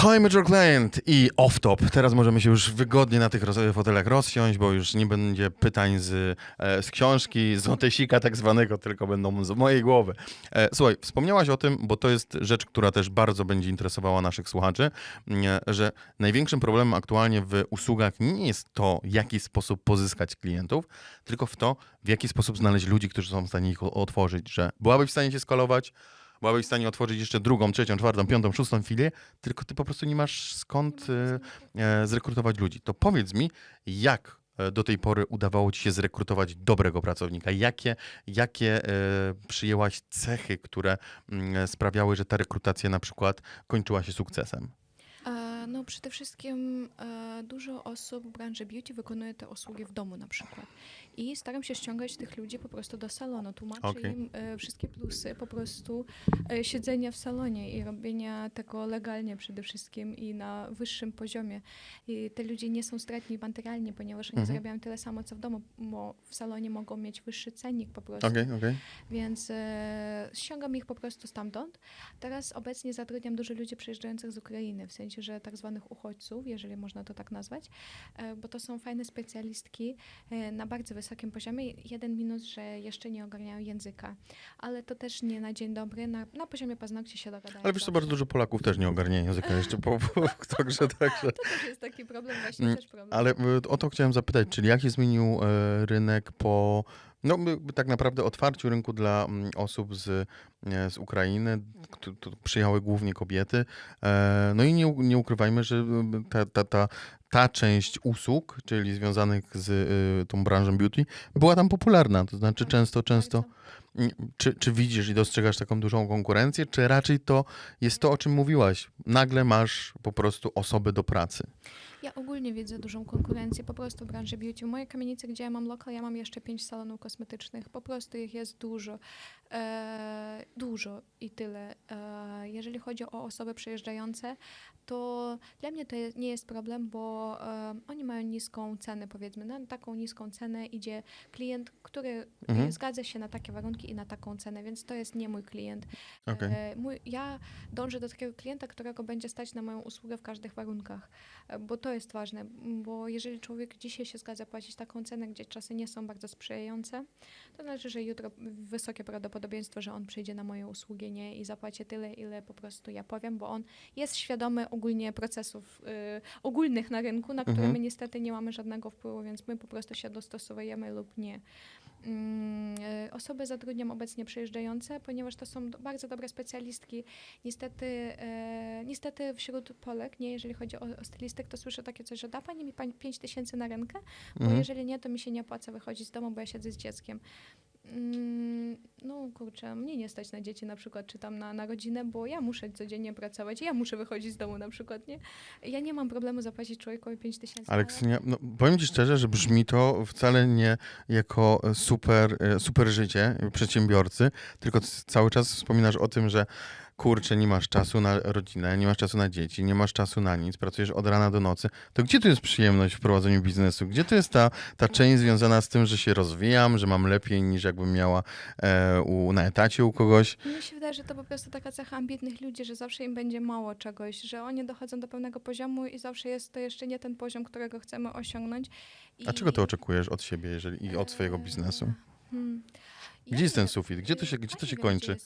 Hi Major Client i off-top. Teraz możemy się już wygodnie na tych fotelach rozsiąść, bo już nie będzie pytań z, e, z książki, z notesika tak zwanego, tylko będą z mojej głowy. E, słuchaj, wspomniałaś o tym, bo to jest rzecz, która też bardzo będzie interesowała naszych słuchaczy, nie, że największym problemem aktualnie w usługach nie jest to, w jaki sposób pozyskać klientów, tylko w to, w jaki sposób znaleźć ludzi, którzy są w stanie ich otworzyć, że byłabyś w stanie się skalować, byłabyś w stanie otworzyć jeszcze drugą, trzecią, czwartą, piątą, szóstą filię, tylko ty po prostu nie masz skąd e, e, zrekrutować ludzi. To powiedz mi, jak e, do tej pory udawało ci się zrekrutować dobrego pracownika? Jakie, jakie e, przyjęłaś cechy, które mm, sprawiały, że ta rekrutacja na przykład kończyła się sukcesem? No, przede wszystkim e, dużo osób w branży beauty wykonuje te usługi w domu na przykład. I staram się ściągać tych ludzi po prostu do salonu, tłumaczę Okej. im e, wszystkie plusy po prostu e, siedzenia w salonie i robienia tego legalnie przede wszystkim i na wyższym poziomie. I te ludzie nie są stratni materialnie, ponieważ oni Mhm. zarabiają tyle samo co w domu, bo w salonie mogą mieć wyższy cennik po prostu. Okej, okej. Więc ściągam ich po prostu stamtąd. Teraz obecnie zatrudniam dużo ludzi przyjeżdżających z Ukrainy, w sensie, że tak zwanych uchodźców, jeżeli można to tak nazwać, e, bo to są fajne specjalistki e, na bardzo wysokim poziomie. Jeden minus, że jeszcze nie ogarniają języka, ale to też nie na dzień dobry, na, na poziomie paznokci się dogadają. Ale wiesz, zawsze. bardzo dużo Polaków też nie ogarnia języka jeszcze, po, po, także, także. To też jest taki problem, właśnie Mm, też problem. Ale y, o to chciałem zapytać, czyli jak się zmienił e, rynek po no, tak naprawdę otwarciu rynku dla mm, osób z, e, z Ukrainy, tu, tu przyjechały głównie kobiety. E, No i nie, nie ukrywajmy, że y, ta, ta, ta, ta część usług, czyli związanych z tą branżą beauty, była tam popularna. To znaczy Tak, często, często. Mm, Czy, czy widzisz i dostrzegasz taką dużą konkurencję, czy raczej to jest to, o czym mówiłaś? Nagle masz po prostu osoby do pracy. Ja ogólnie widzę dużą konkurencję po prostu w branży beauty. W mojej kamienicy, gdzie ja mam lokal, ja mam jeszcze pięć salonów kosmetycznych. Po prostu ich jest dużo. E, dużo i tyle. E, jeżeli chodzi o osoby przyjeżdżające, to dla mnie to nie jest problem, bo e, oni mają niską cenę, powiedzmy. Na taką niską cenę idzie klient, który Mhm. zgadza się na takie warunki i na taką cenę, więc to jest nie mój klient. Okej. E, mój, ja dążę do takiego klienta, którego będzie stać na moją usługę w każdych warunkach, bo to jest ważne, bo jeżeli człowiek dzisiaj się zgadza płacić taką cenę, gdzie czasy nie są bardzo sprzyjające, to znaczy, że jutro wysokie prawdopodobieństwo, że on przyjdzie na moje usługi nie i zapłaci tyle, ile po prostu ja powiem, bo on jest świadomy ogólnie procesów y, ogólnych na rynku, na które Mhm. my niestety nie mamy żadnego wpływu, więc my po prostu się dostosowujemy lub nie. Mm, e, Osoby zatrudniam obecnie przyjeżdżające, ponieważ to są bardzo dobre specjalistki. Niestety, e, niestety wśród Polek, nie, jeżeli chodzi o, o stylistek, to słyszę takie coś, że da pani mi pani 5 tysięcy na rękę, bo Mhm. jeżeli nie, to mi się nie opłaca wychodzić z domu, bo ja siedzę z dzieckiem. Mm, No kurczę, mnie nie stać na dzieci na przykład, czy tam na, na rodzinę, bo ja muszę codziennie pracować, ja muszę wychodzić z domu na przykład, nie? Ja nie mam problemu zapłacić człowiekowi 5 tysięcy. Ale ale- Ksenia, no, powiem ci szczerze, że brzmi to wcale nie jako e, super, e, super życie przedsiębiorcy, tylko cały czas wspominasz o tym, że kurczę, nie masz czasu na rodzinę, nie masz czasu na dzieci, nie masz czasu na nic, pracujesz od rana do nocy. To gdzie tu jest przyjemność w prowadzeniu biznesu? Gdzie tu jest ta, ta część związana z tym, że się rozwijam, że mam lepiej niż jakbym miała e, u, na etacie u kogoś? Mnie się wydaje, że to po prostu taka cecha ambitnych ludzi, że zawsze im będzie mało czegoś, że oni dochodzą do pewnego poziomu i zawsze jest to jeszcze nie ten poziom, którego chcemy osiągnąć. I... A czego ty oczekujesz od siebie jeżeli, i od swojego biznesu? Hmm. Gdzie jest ten sufit? Gdzie to się, gdzie to się kończy?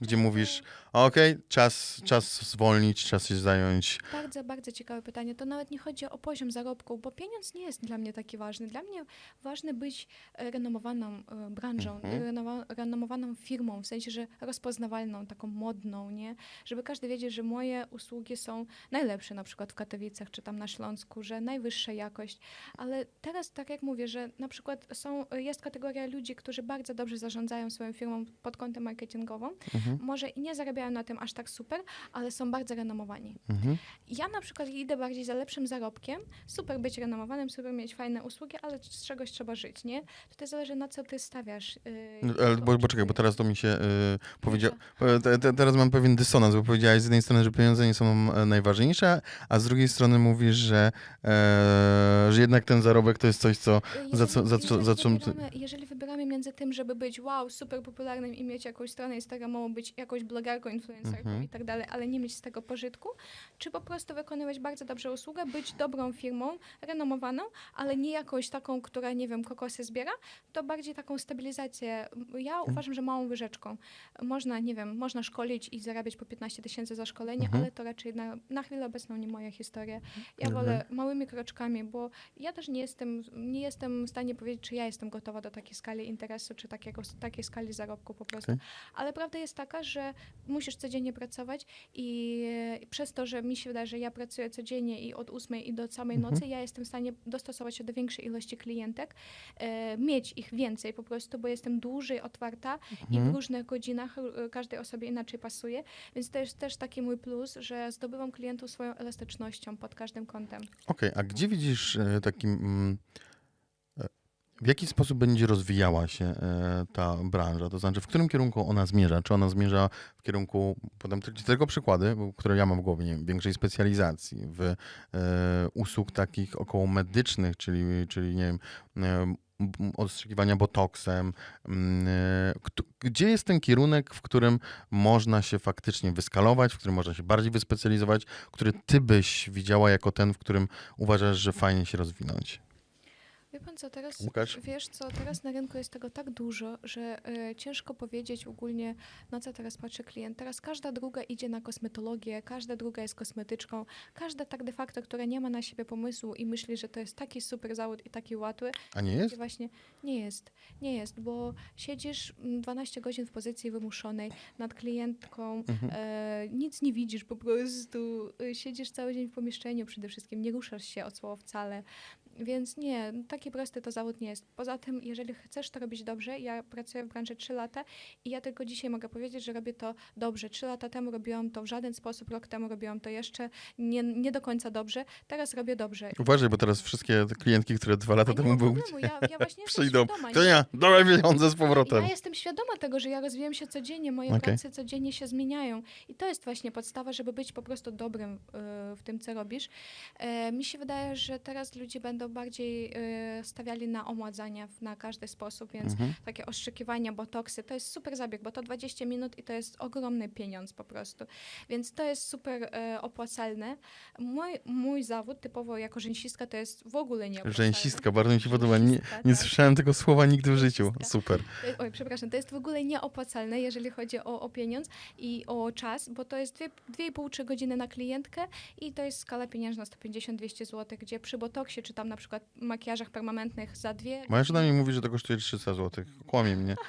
Gdzie mówisz, okej, czas, czas zwolnić, czas się zająć. Bardzo, bardzo ciekawe pytanie. To nawet nie chodzi o poziom zarobku, bo pieniądz nie jest dla mnie taki ważny. Dla mnie ważne być e, renomowaną e, branżą, Mhm. renowa- renomowaną firmą, w sensie, że rozpoznawalną, taką modną, nie? Żeby każdy wiedział, że moje usługi są najlepsze na przykład w Katowicach czy tam na Śląsku, że najwyższa jakość. Ale teraz, tak jak mówię, że na przykład są, jest kategoria ludzi, którzy bardzo dobrze zarządzają swoją firmą pod kątem marketingowym. Mhm, Może i nie zarabiają na tym aż tak super, ale są bardzo renomowani. mhm. Ja na przykład idę bardziej za lepszym zarobkiem. Super być renomowanym, super mieć fajne usługi, ale z czegoś trzeba żyć, nie? Tutaj zależy na co ty stawiasz. Yy, Ale bo, bo czekaj, bo teraz to mi się y, powiedział. Te, te, teraz mam pewien dysonans, bo powiedziałeś z jednej strony, że pieniądze nie są e, najważniejsze, a z drugiej strony mówisz, że, e, że jednak ten zarobek to jest coś, co. Jeżeli, za co- za co- jeżeli za czym jeżeli wybieramy między tym, żeby być wow, wow, super popularnym i mieć jakąś stronę Instagramową, być jakąś blogerką, influencerką Mhm. i tak dalej, ale nie mieć z tego pożytku, czy po prostu wykonywać bardzo dobrze usługę, być dobrą firmą, renomowaną, ale nie jakąś taką, która, nie wiem, kokosy zbiera, to bardziej taką stabilizację. Ja Mhm. uważam, że małą wyrzeczką. Można, nie wiem, można szkolić i zarabiać po 15 tysięcy za szkolenie, Mhm. ale to raczej na, na chwilę obecną nie moja historia. Ja Mhm. wolę małymi kroczkami, bo ja też nie jestem, nie jestem w stanie powiedzieć, czy ja jestem gotowa do takiej skali interesu, czy takiego, takiej skali zarobku po prostu. Okej. Ale prawda jest taka, że musisz codziennie pracować i e, przez to, że mi się wydaje, że ja pracuję codziennie i od 8 i do samej Mhm. nocy, ja jestem w stanie dostosować się do większej ilości klientek, e, mieć ich więcej po prostu, bo jestem dłużej otwarta i w Mhm. różnych godzinach e, każdej osobie inaczej pasuje, więc to jest też taki mój plus, że zdobywam klientów swoją elastycznością pod każdym kątem. Okej, a gdzie widzisz e, takim. mm, W jaki sposób będzie rozwijała się e, ta branża? To znaczy, w którym kierunku ona zmierza? Czy ona zmierza w kierunku, podam ty- tylko przykłady, które ja mam w głowie, nie wiem, większej specjalizacji, w e, usług takich około medycznych, czyli, czyli nie wiem, e, odstrzykiwania botoksem. mm, Gdzie jest ten kierunek, w którym można się faktycznie wyskalować, w którym można się bardziej wyspecjalizować, który ty byś widziała jako ten, w którym uważasz, że fajnie się rozwinąć? Pan co, teraz, Łukasz? wiesz co, teraz na rynku jest tego tak dużo, że e, ciężko powiedzieć ogólnie, na co teraz patrzy klient. Teraz każda druga idzie na kosmetologię, każda druga jest kosmetyczką, każda tak de facto, która nie ma na siebie pomysłu i myśli, że to jest taki super zawód i taki łatwy, A nie jest? Właśnie nie jest, nie jest, bo siedzisz mm, 12 godzin w pozycji wymuszonej nad klientką, Mhm. e, nic nie widzisz po prostu, e, siedzisz cały dzień w pomieszczeniu przede wszystkim, nie ruszasz się od słowa wcale. Więc nie, taki prosty to zawód nie jest. Poza tym, jeżeli chcesz to robić dobrze, ja pracuję w branży 3 lata i ja tylko dzisiaj mogę powiedzieć, że robię to dobrze. 3 lata temu robiłam to w żaden sposób, rok temu robiłam to jeszcze nie, nie do końca dobrze, teraz robię dobrze. Uważaj, bo teraz wszystkie te klientki, które dwa lata A temu były, ja, ja właśnie przyjdą. To nie, dawaj pieniądze z powrotem. Ja jestem świadoma tego, że ja rozwijam się codziennie, moje Okej. prace codziennie się zmieniają. I to jest właśnie podstawa, żeby być po prostu dobrym e, w tym, co robisz. E, Mi się wydaje, że teraz ludzie będą bardziej e, stawiali na omładzania w- na każdy sposób, więc Mhm. takie oszczekiwania, botoksy, to jest super zabieg, bo to 20 minut i to jest ogromny pieniądz po prostu. Więc to jest super e, opłacalne. Mój, mój zawód typowo jako rzęsistka to jest w ogóle nie Rzęsistka, bardzo mi się podoba. Nie, Rzęsistka, nie tak. słyszałem tego słowa nigdy w życiu. Rzęsistka. Super. To jest- Oj, przepraszam, to jest w ogóle nieopłacalne, jeżeli chodzi o, o pieniądz i o czas, bo to jest 2,5-3 godziny na klientkę i to jest skala pieniężna 150-200 zł, gdzie przy botoksie czy tam na przykład makijażach permanentnych za dwie... Moja żona mi mówi, że to kosztuje 300 zł. Kłamie mnie.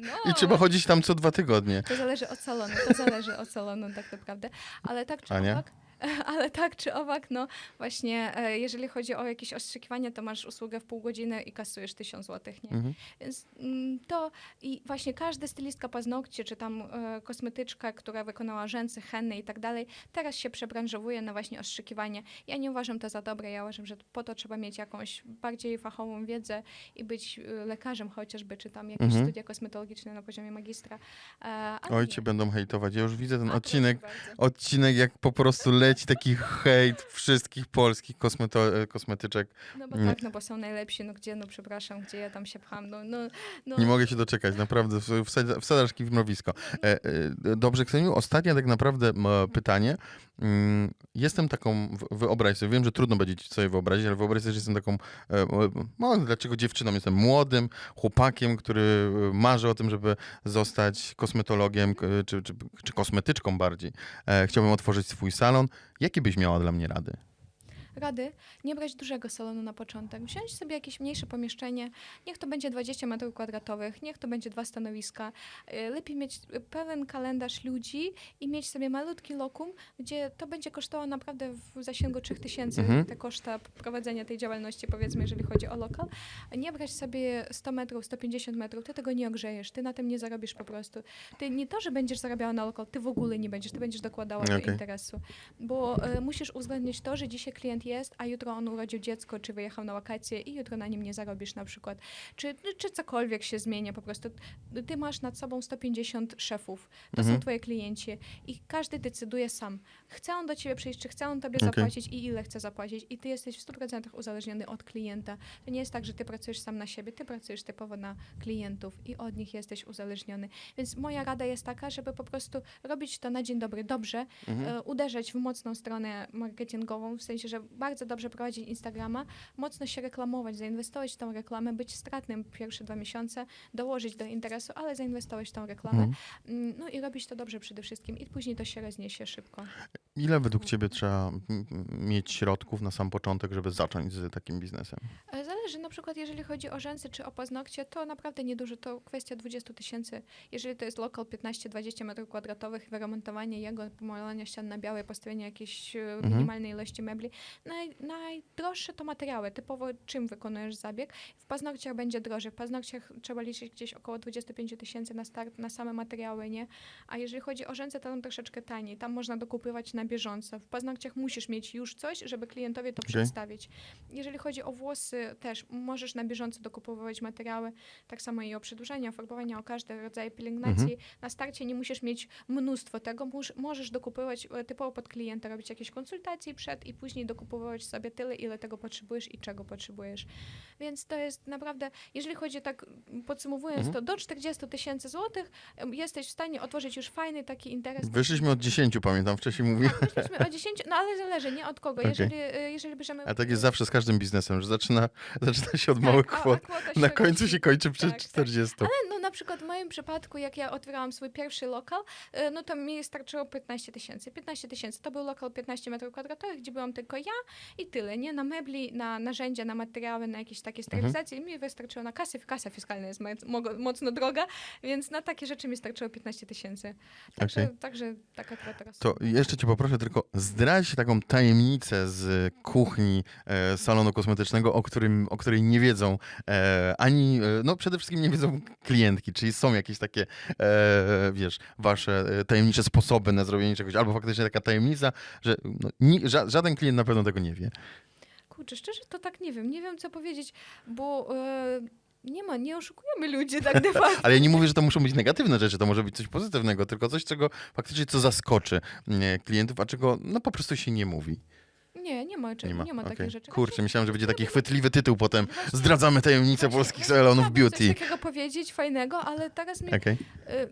No, I trzeba chodzić tam co dwa tygodnie. To zależy od salonu, to zależy od salonu tak naprawdę. Ale tak czy Ania? owak, ale tak czy owak, no właśnie, e, jeżeli chodzi o jakieś ostrzykiwania, to masz usługę w pół godziny i kasujesz 1000 zł, nie? Mhm. Więc mm, to i właśnie każdy stylistka paznokci, czy tam e, kosmetyczka, która wykonała rzęsy, henny i tak dalej, teraz się przebranżowuje na właśnie ostrzykiwanie. Ja nie uważam to za dobre, ja uważam, że po to trzeba mieć jakąś bardziej fachową wiedzę i być e, lekarzem chociażby, czy tam jakieś Mhm. studia kosmetologiczne na poziomie magistra. Oj, cię będą hejtować. Ja już widzę ten A, odcinek. Odcinek, jak po prostu leci taki hejt wszystkich polskich kosmeto- kosmetyczek. No bo tak, no bo są najlepsi, no gdzie, no przepraszam, gdzie ja tam się pcham, no, no, no. Nie mogę się doczekać, naprawdę. Wsadzasz w mrowisko. E, e, dobrze, Kseniu, ostatnie tak naprawdę pytanie. Mm, Jestem taką, wyobraź sobie, wiem, że trudno będzie ci sobie wyobrazić, ale wyobraź sobie, że jestem taką, e, no dlaczego dziewczyną? Jestem młodym chłopakiem, który e, marzy o tym, żeby zostać kosmetologiem, czy, czy, czy kosmetyczką bardziej. E, Chciałbym otworzyć swój salon. Jakie byś miała dla mnie rady? Rady, nie brać dużego salonu na początek. Wziąć sobie jakieś mniejsze pomieszczenie, niech to będzie 20 metrów kwadratowych, niech to będzie dwa stanowiska. Y, Lepiej mieć pełen kalendarz ludzi i mieć sobie malutki lokum, gdzie to będzie kosztowało naprawdę w zasięgu 3000 Mhm. te koszta prowadzenia tej działalności, powiedzmy, jeżeli chodzi o lokal. Nie brać sobie 100 metrów, 150 metrów, ty tego nie ogrzejesz, ty na tym nie zarobisz po prostu. Ty nie to, że będziesz zarabiała na lokal, ty w ogóle nie będziesz, ty będziesz dokładała do Okej. interesu, bo e, musisz uwzględnić to, że dzisiaj klient klient jest, a jutro on urodził dziecko, czy wyjechał na wakacje i jutro na nim nie zarobisz na przykład, czy, czy cokolwiek się zmienia po prostu. Ty masz nad sobą 150 szefów, to Mhm. są twoi klienci i każdy decyduje sam. Chce on do ciebie przyjść, czy chce on tobie Okej. zapłacić i ile chce zapłacić i ty jesteś w 100% uzależniony od klienta. To nie jest tak, że ty pracujesz sam na siebie, ty pracujesz typowo na klientów i od nich jesteś uzależniony. Więc moja rada jest taka, żeby po prostu robić to na dzień dobry dobrze, Mhm. e, uderzać w mocną stronę marketingową, w sensie, że bardzo dobrze prowadzić Instagrama, mocno się reklamować, zainwestować w tą reklamę, być stratnym pierwsze dwa miesiące, dołożyć do interesu, ale zainwestować w tą reklamę. Mhm. Mm, No i robić to dobrze przede wszystkim i później to się rozniesie szybko. Ile według ciebie trzeba mieć środków na sam początek, żeby zacząć z takim biznesem? E, Zależy na przykład, jeżeli chodzi o rzęsy czy o paznokcie, to naprawdę niedużo, to kwestia 20 tysięcy. Jeżeli to jest lokal 15-20 metrów kwadratowych, wyremontowanie jego, pomalania ścian na białe, postawienie jakiejś e, Mhm. minimalnej ilości mebli. Naj, najdroższe to materiały, typowo czym wykonujesz zabieg. W paznokciach będzie drożej. W paznokciach trzeba liczyć gdzieś około 25 tysięcy na start, na same materiały, nie? A jeżeli chodzi o rzęsy, to tam troszeczkę taniej. Tam można dokupywać na bieżąco. W paznokciach musisz mieć już coś, żeby klientowi to Okej. przedstawić. Jeżeli chodzi o włosy, też możesz na bieżąco dokupowywać materiały, tak samo i o przedłużenia, farbowania, o każdy rodzaj pielęgnacji. Na starcie nie musisz mieć mnóstwo tego, możesz dokupywać e, typowo pod klienta, robić jakieś konsultacje przed i później dokupowywać sobie tyle, ile tego potrzebujesz i czego potrzebujesz. Więc to jest naprawdę, jeżeli chodzi tak podsumowując, Mhm. to do 40 tysięcy złotych jesteś w stanie otworzyć już fajny taki interes. Wyszliśmy od 10, pamiętam, wcześniej mówiłem. Wyszliśmy o 10, no ale zależy, nie od kogo. Okej. Jeżeli, e, jeżeli bierzemy... A tak jest zawsze z każdym biznesem, że zaczyna, zaczyna się od Tak, małych kwot, na końcu się kończy przy Tak, tak. 40. Ale no na przykład w moim przypadku, jak ja otwierałam swój pierwszy lokal, e, no to mi starczyło 15 tysięcy. 15 tysięcy to był lokal 15 metrów kwadratowych, gdzie byłam tylko ja i tyle, nie? Na mebli, na narzędzia, na materiały, na jakieś takie sterylizacje. Mi wystarczyło na kasę. Kasa fiskalna jest mocno droga, więc na takie rzeczy mi starczyło 15 tysięcy. Także, Okej. także taka kwota To jeszcze cię poproszę tylko zdradź taką tajemnicę z kuchni e, salonu kosmetycznego, o, którym, o której nie wiedzą e, ani, e, no przede wszystkim nie wiedzą klientki, czyli są jakieś takie, e, wiesz, wasze e, tajemnicze sposoby na zrobienie czegoś, albo faktycznie taka tajemnica, że no, ni, ża, żaden klient na pewno tego nie wie. Kurczę, szczerze to tak nie wiem. Nie wiem, co powiedzieć, bo... E, nie ma, nie oszukujemy ludzi tak de facto. Ale ja nie mówię, że to muszą być negatywne rzeczy, to może być coś pozytywnego, tylko coś, czego faktycznie co zaskoczy e, klientów, a czego no po prostu się nie mówi. Nie, nie ma, nie nie ma okej. takich rzeczy. Kurczę, myślałem, że będzie taki chwytliwy tytuł potem. Właśnie- Zdradzamy tajemnicę polskich ja salonów chciałabym beauty. Coś takiego powiedzieć fajnego, ale teraz mi... Okej, Y,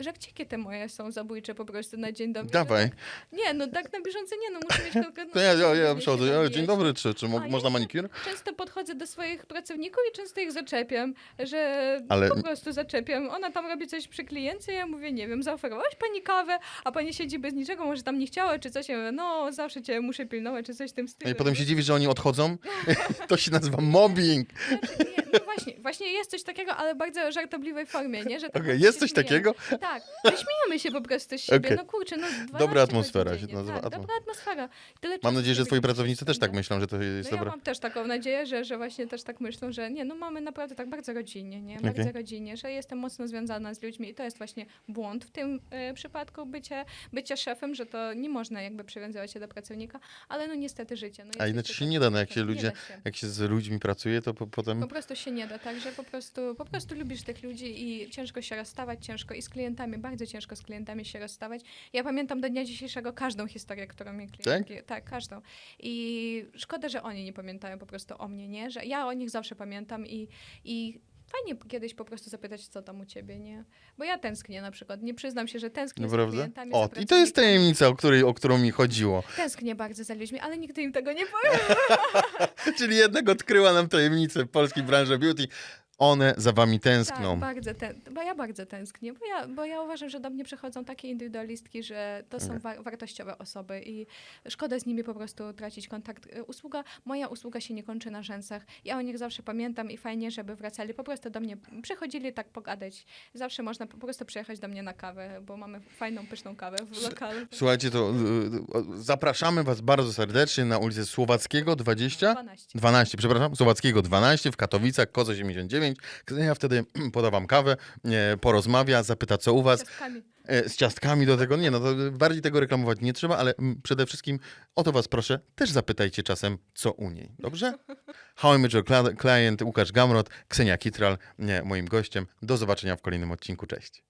żarciki te moje są zabójcze po prostu na dzień dobry. dawaj. że Tak, nie, no tak na bieżąco nie, no muszę mieć konkretną... To ja, ja, ja przychodzę. Ja, dzień dobry, czy, czy mo- A ja można nie- manikur? Często podchodzę do swoich pracowników i często ich zaczepiam, że Ale- po prostu zaczepiam. Ona tam robi coś przy klientce, ja mówię, nie wiem, zaoferowałaś pani kawę, a pani siedzi bez niczego, może tam nie chciała, czy coś. Ja mówię, no zawsze cię muszę pilnować, czy coś w tym stylu. I potem się dziwi, że oni odchodzą. To się nazywa mobbing. Znaczy, nie, no właśnie, właśnie jest coś takiego, ale w bardzo żartobliwej formie, nie? Że tak Okej, się jest coś takiego? Tak, my śmiejemy się po prostu z siebie, Okej. no kurczę, no 12 Dobra atmosfera godzin się to dziennie. nazywa, Tak, atmo- dobra atmosfera. Tyle Mam czasu nadzieję, że sobie twoi pracownicy też tak spędza. myślą, że to jest No ja dobra. mam też taką nadzieję, że, że właśnie też tak myślą, że nie, no mamy naprawdę tak bardzo rodzinnie, nie? Bardzo Okej. rodzinnie, że jestem mocno związana z ludźmi i to jest właśnie błąd w tym e, przypadku bycie, bycia szefem, że to nie można jakby przywiązywać się do pracownika, ale no niestety życie. No A inaczej się tak, nie da, no jak się nie ludzie, da się. jak się z ludźmi pracuje, to po, potem... Po prostu się nie da, także po prostu, po prostu lubisz tych ludzi i ciężko się rozstawać, ciężko i z klientami, bardzo ciężko z klientami się rozstawać. Ja pamiętam do dnia dzisiejszego każdą historię, którą mi klientki... Tak? każdą. I szkoda, że oni nie pamiętają po prostu o mnie, nie? Że ja o nich zawsze pamiętam i, i fajnie kiedyś po prostu zapytać, co tam u ciebie, nie? Bo ja tęsknię na przykład, nie przyznam się, że tęsknię za Prawda? klientami, O, za i to jest tajemnica, o, której, o którą mi chodziło. Tęsknię bardzo za ludźmi, ale nigdy im tego nie powiem. Czyli jednak odkryła nam tajemnicę polskiej branży beauty. One za wami tęskną. Tak, bardzo ten, bo ja bardzo tęsknię, bo ja, bo ja uważam, że do mnie przychodzą takie indywidualistki, że to są wa- wartościowe osoby i szkoda z nimi po prostu tracić kontakt. Y, Usługa, moja usługa się nie kończy na rzęsach. Ja o nich zawsze pamiętam i fajnie, żeby wracali po prostu do mnie, przychodzili tak pogadać. Zawsze można po prostu przyjechać do mnie na kawę, bo mamy fajną, pyszną kawę w lokalu. Słuchajcie, to y, y, zapraszamy was bardzo serdecznie na ulicę Słowackiego 20. 12. 12, przepraszam, Słowackiego 12 w Katowicach, Kozo 79. Ja wtedy poda wam kawę, e, porozmawia, zapyta co u was. Ciastkami. e, z ciastkami do tego. Nie, no to bardziej tego reklamować nie trzeba, ale przede wszystkim o to was proszę, też zapytajcie czasem, co u niej. Dobrze? How I Met Your Client, Łukasz Gamrot, Ksenia Kitral, nie, moim gościem. Do zobaczenia w kolejnym odcinku. Cześć.